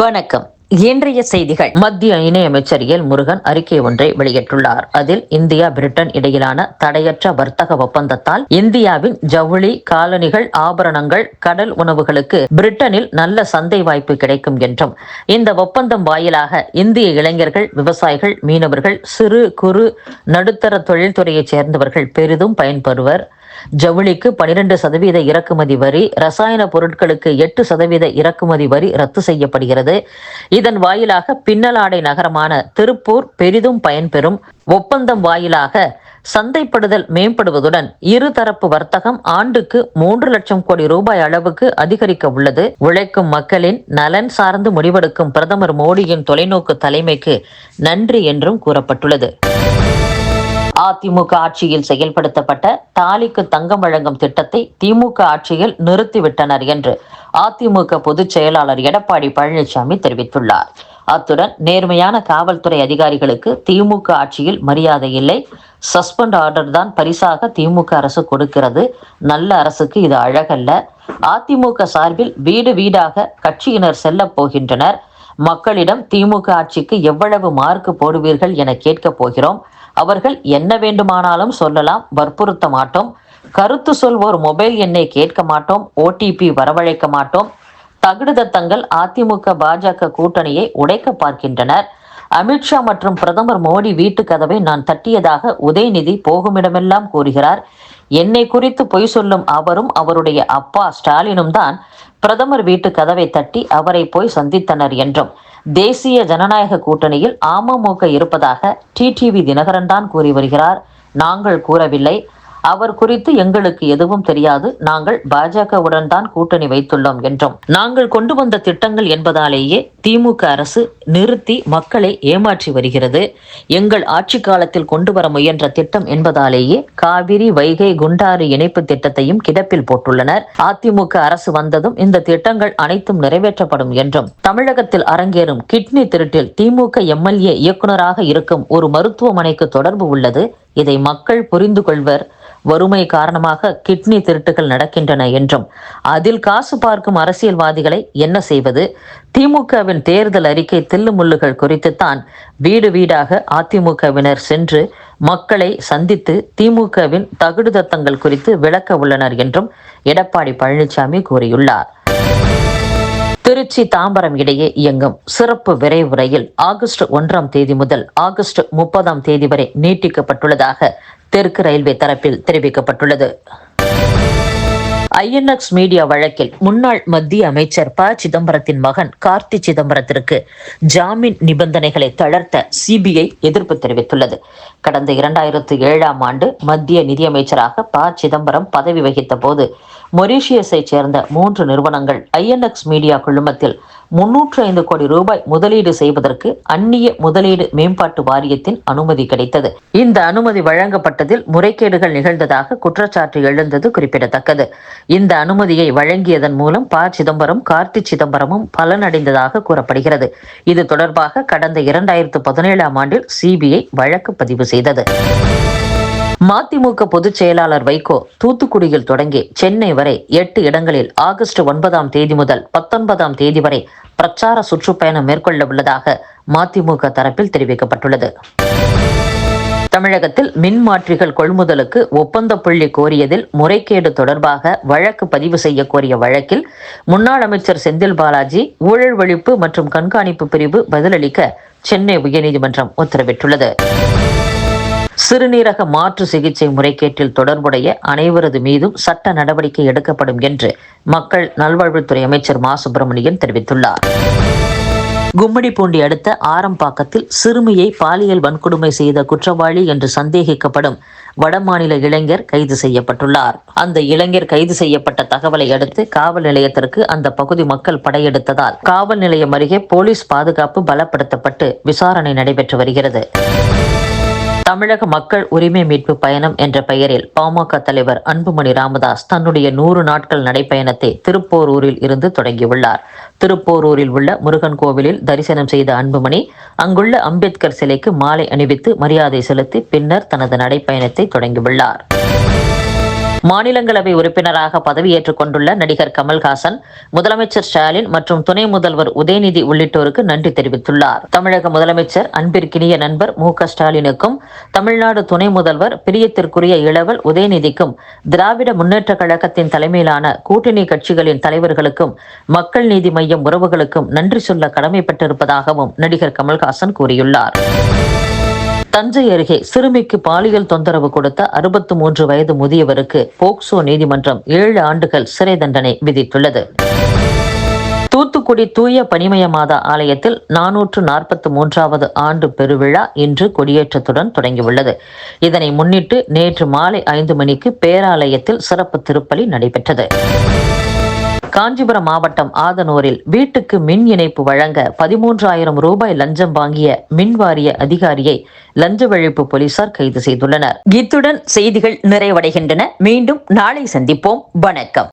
வணக்கம். இன்றைய செய்திகள். மத்திய இணையமைச்சர் எல் முருகன் அறிக்கை ஒன்றை வெளியிட்டுள்ளார். அதில் இந்தியா பிரிட்டன் இடையிலான தடையற்ற வர்த்தக ஒப்பந்தத்தால் இந்தியாவின் ஜவுளி காலணிகள் ஆபரணங்கள் கடல் உணவுகளுக்கு பிரிட்டனில் நல்ல சந்தை வாய்ப்பு கிடைக்கும் என்றும் இந்த ஒப்பந்தம் வாயிலாக இந்திய இளைஞர்கள் விவசாயிகள் மீனவர்கள் சிறு குறு நடுத்தர தொழில்துறையைச் சேர்ந்தவர்கள் பெரிதும் பயன்பெறுவர். ஜவுளிக்கு பனிரெண்டு சதவீத இறக்குமதி வரி ரசாயன பொருட்களுக்கு எட்டு சதவீத இறக்குமதி வரி ரத்து செய்யப்படுகிறது. இதன் வாயிலாக பின்னலாடை நகரமான திருப்பூர் பெரிதும் பயன்பெறும். ஒப்பந்தம் வாயிலாக சந்தைப்படுதல் மேம்படுவதுடன் இருதரப்பு வர்த்தகம் ஆண்டுக்கு மூன்று லட்சம் கோடி ரூபாய் அளவுக்கு அதிகரிக்க உள்ளது. உழைக்கும் மக்களின் நலன் சார்ந்து முடிவெடுக்கும் பிரதமர் மோடியின் தொலைநோக்கு தலைமைக்கு நன்றி என்றும் கூறப்பட்டுள்ளது. அதிமுக ஆட்சியில் செயல்படுத்தப்பட்ட தாலிக்கு தங்கம் வழங்கும் திட்டத்தை திமுக ஆட்சியில் நிறுத்திவிட்டனர் என்று அதிமுக பொதுச் செயலாளர் எடப்பாடி பழனிசாமி தெரிவித்துள்ளார். அத்துடன் நேர்மையான காவல்துறை அதிகாரிகளுக்கு திமுக ஆட்சியில் மரியாதை இல்லை. சஸ்பெண்ட் ஆர்டர் தான் பரிசாக திமுக அரசு கொடுக்கிறது. நல்ல அரசுக்கு இது அழகல்ல. அதிமுக சார்பில் வீடு வீடாக கட்சியினர் செல்ல போகின்றனர். மக்களிடம் திமுக ஆட்சிக்கு எவ்வளவு மார்க் போடுவீர்கள் என கேட்கப் போகிறோம். அவர்கள் என்ன வேண்டுமானாலும் சொல்லலாம் வற்புறுத்த மாட்டோம். கருத்து சொல்வோர் மொபைல் எண்ணை கேட்க மாட்டோம் ஓடிபி வரவழைக்க மாட்டோம். தகுடுதத்தங்கள் அதிமுக பாஜக கூட்டணியை உடைக்க பார்க்கின்றனர். அமித்ஷா மற்றும் பிரதமர் மோடி வீட்டு கதவை நான் தட்டியதாக உதயநிதி போகுமிடமெல்லாம் கூறுகிறார். என்னை குறித்து பொய் சொல்லும் அவரும் அவருடைய அப்பா ஸ்டாலினும் தான் பிரதமர் வீட்டு கதவை தட்டி அவரை போய் சந்தித்தனர் என்றும். தேசிய ஜனநாயக கூட்டணியில் அமமுக இருப்பதாக டிடிவி தினகரன் தான் கூறி வருகிறார். நாங்கள் கூறவில்லை. அவர் குறித்து எங்களுக்கு எதுவும் தெரியாது. நாங்கள் பாஜகவுடன் தான் கூட்டணி வைத்துள்ளோம் என்றும். நாங்கள் கொண்டு வந்த திட்டங்கள் என்பதாலேயே திமுக அரசு நிறுத்தி மக்களை ஏமாற்றி வருகிறது. எங்கள் ஆட்சி காலத்தில் கொண்டு வர முயன்ற திட்டம் என்பதாலேயே காவிரி வைகை குண்டாறு இணைப்பு திட்டத்தையும் கிடப்பில் போட்டுள்ளனர். அதிமுக அரசு வந்ததும் இந்த திட்டங்கள் அனைத்தும் நிறைவேற்றப்படும் என்றும் தமிழகத்தில் அரங்கேறும் கிட்னி திருட்டில் திமுக எம்எல்ஏ இயக்குநராக இருக்கும் ஒரு மருத்துவமனைக்கு தொடர்பு உள்ளது. இதை மக்கள் புரிந்து கொள்வர். வறுமை காரணமாக கிட்னி திருட்டுகள் நடக்கின்றன என்றும் அதில் காசு பார்க்கும் அரசியல்வாதிகளை என்ன செய்வது? திமுகவின் தேர்தல் அறிக்கை தில்லுமுள்ளுகள் குறித்துத்தான் வீடு வீடாக அதிமுகவினர் சென்று மக்களை சந்தித்து திமுகவின் தகுடுதத்தங்கள் குறித்து விளக்க உள்ளனர் என்றும் எடப்பாடி பழனிசாமி கூறியுள்ளார். திருச்சி தாம்பரம் இடையே இயங்கும் சிறப்பு விரைவு ரயில் ஆகஸ்ட் ஒன்றாம் தேதி முதல் ஆகஸ்ட் முப்பதாம் தேதி வரை நீட்டிக்கப்பட்டுள்ளதாக தெற்கு ரயில்வே தரப்பில் தெரிவிக்கப்பட்டுள்ளது. ஐஎன்எக்ஸ் மீடியா வழக்கில் முன்னாள் மத்திய அமைச்சர் ப. சிதம்பரத்தின் மகன் கார்த்தி சிதம்பரத்திற்கு ஜாமீன் நிபந்தனைகளை தளர்த்த சிபிஐ எதிர்ப்பு தெரிவித்துள்ளது. கடந்த இரண்டாயிரத்து ஏழாம் ஆண்டு மத்திய நிதியமைச்சராக ப. சிதம்பரம் பதவி வகித்த போது மொரீஷியஸை சேர்ந்த மூன்று நிறுவனங்கள் ஐஎன்எக்ஸ் மீடியா குழுமத்தில் முன்னூற்று ஐந்து கோடி ரூபாய் முதலீடு செய்வதற்கு அந்நிய முதலீடு மேம்பாட்டு வாரியத்தின் அனுமதி கிடைத்தது. இந்த அனுமதி வழங்கப்பட்டதில் முறைகேடுகள் நிகழ்ந்ததாக குற்றச்சாட்டு எழுந்தது குறிப்பிடத்தக்கது. இந்த அனுமதியை வழங்கியதன் மூலம் ப. சிதம்பரம் கார்த்தி சிதம்பரமும் பலனடைந்ததாக கூறப்படுகிறது. இது தொடர்பாக கடந்த இரண்டாயிரத்து பதினேழாம் ஆண்டில் சிபிஐ வழக்கு பதிவு செய்தது. மதிமுக பொதுச் செயலாளர் வைகோ தூத்துக்குடியில் தொடங்கி சென்னை வரை எட்டு இடங்களில் ஆகஸ்ட் ஒன்பதாம் தேதி முதல் பத்தொன்பதாம் தேதி வரை பிரச்சார சுற்றுப்பயணம் மேற்கொள்ள உள்ளதாக மதிமுக தரப்பில் தெரிவிக்கப்பட்டுள்ளது. தமிழகத்தில் மின் மாற்றிகள் கொள்முதலுக்கு ஒப்பந்த புள்ளி கோரியதில் முறைகேடு தொடர்பாக வழக்கு பதிவு செய்ய கோரிய வழக்கில் முன்னாள் அமைச்சர் செந்தில் பாலாஜி ஊழல் ஒழிப்பு மற்றும் கண்காணிப்பு பிரிவு பதிலளிக்க சென்னை உயர்நீதிமன்றம் உத்தரவிட்டுள்ளது. சிறுநீரக மாற்று சிகிச்சை முறைகேட்டில் தொடர்புடைய அனைவரது மீதும் சட்ட நடவடிக்கை எடுக்கப்படும் என்று மக்கள் நல்வாழ்வுத்துறை அமைச்சர் மா. சுப்பிரமணியன் தெரிவித்துள்ளார். கும்மிடிப்பூண்டி அடுத்த ஆரம்பாக்கத்தில் சிறுமியை பாலியல் வன்கொடுமை செய்த குற்றவாளி என்று சந்தேகிக்கப்படும் வடமாநில இளைஞர் கைது செய்யப்பட்டுள்ளார். அந்த இளைஞர் கைது செய்யப்பட்ட தகவலை அடுத்து காவல் நிலையத்திற்கு அந்த பகுதி மக்கள் படையெடுத்ததால் காவல் நிலையம் அருகே போலீஸ் பாதுகாப்பு பலப்படுத்தப்பட்டு விசாரணை நடைபெற்று வருகிறது. தமிழக மக்கள் உரிமை மீட்பு பயணம் என்ற பெயரில் பாமக தலைவர் அன்புமணி ராமதாஸ் தன்னுடைய நூறு நாட்கள் நடைப்பயணத்தை திருப்போரூரில் இருந்து தொடங்கியுள்ளார். திருப்போரூரில் உள்ள முருகன் கோவிலில் தரிசனம் செய்த அன்புமணி அங்குள்ள அம்பேத்கர் சிலைக்கு மாலை அணிவித்து மரியாதை செலுத்தி பின்னர் தனது நடைப்பயணத்தை தொடங்கியுள்ளார். மாநிலங்களவை உறுப்பினராக பதவியேற்றுக் கொண்டுள்ள நடிகர் கமல்ஹாசன் முதலமைச்சர் ஸ்டாலின் மற்றும் துணை முதல்வர் உதயநிதி உள்ளிட்டோருக்கு நன்றி தெரிவித்துள்ளார். தமிழக முதலமைச்சர் அன்பிற்கினிய நண்பர் மு க ஸ்டாலினுக்கும் தமிழ்நாடு துணை முதல்வர் பிரியத்திற்குரிய இளவல் உதயநிதிக்கும் திராவிட முன்னேற்ற கழகத்தின் தலைமையிலான கூட்டணி கட்சிகளின் தலைவர்களுக்கும் மக்கள் நீதி மையம் உறவுகளுக்கும் நன்றி சொல்ல கடமைப்பட்டிருப்பதாகவும் நடிகர் கமல்ஹாசன் கூறியுள்ளார். தஞ்சை அருகே சிறுமிக்கு பாலியல் தொந்தரவு கொடுத்த அறுபத்து மூன்று வயது முதியவருக்கு போக்சோ நீதிமன்றம் ஏழு ஆண்டுகள் சிறை தண்டனை விதித்துள்ளது. தூத்துக்குடி தூய பனிமய மாதா ஆலயத்தில் நானூற்று நாற்பத்தி மூன்றாவது ஆண்டு பெருவிழா இன்று கொடியேற்றத்துடன் தொடங்கியுள்ளது. இதனை முன்னிட்டு நேற்று மாலை ஐந்து மணிக்கு பேராலயத்தில் சிறப்பு திருப்பலி நடைபெற்றது. காஞ்சிபுரம் மாவட்டம் ஆதனூரில் வீட்டுக்கு மின் இணைப்பு வழங்க பதிமூன்றாயிரம் ரூபாய் லஞ்சம் வாங்கிய மின் வாரிய அதிகாரியை லஞ்ச ஒழிப்பு போலீசார் கைது செய்துள்ளனர். இத்துடன் செய்திகள் நிறைவடைகின்றன. மீண்டும் நாளை சந்திப்போம். வணக்கம்.